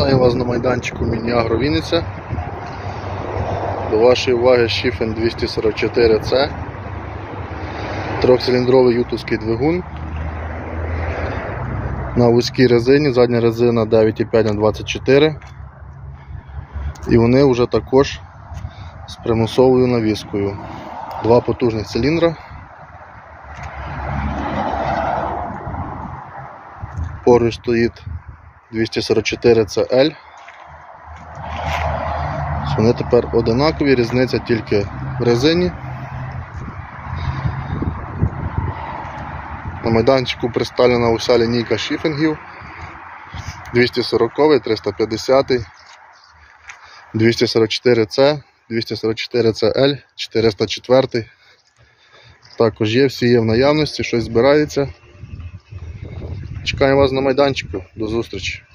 Вітаю вас на майданчику Міні-Агро Вінниця. До вашої уваги Шіфен 244C. Трьохциліндровий ютовський двигун. На вузькій резині, задня резина 9,5 на 24 І вони вже також з примусовою навіскою. Два потужних циліндра. Поруч стоїть 244 CL. Вони тепер одинакові, різниця тільки в резині. На майданчику представлена уся лінійка шіфінгів 240, 350, 244C, 244CL, 404. Також є, всі є в наявності, щось збирається. Чекаю вас на майданчику. До зустрічі.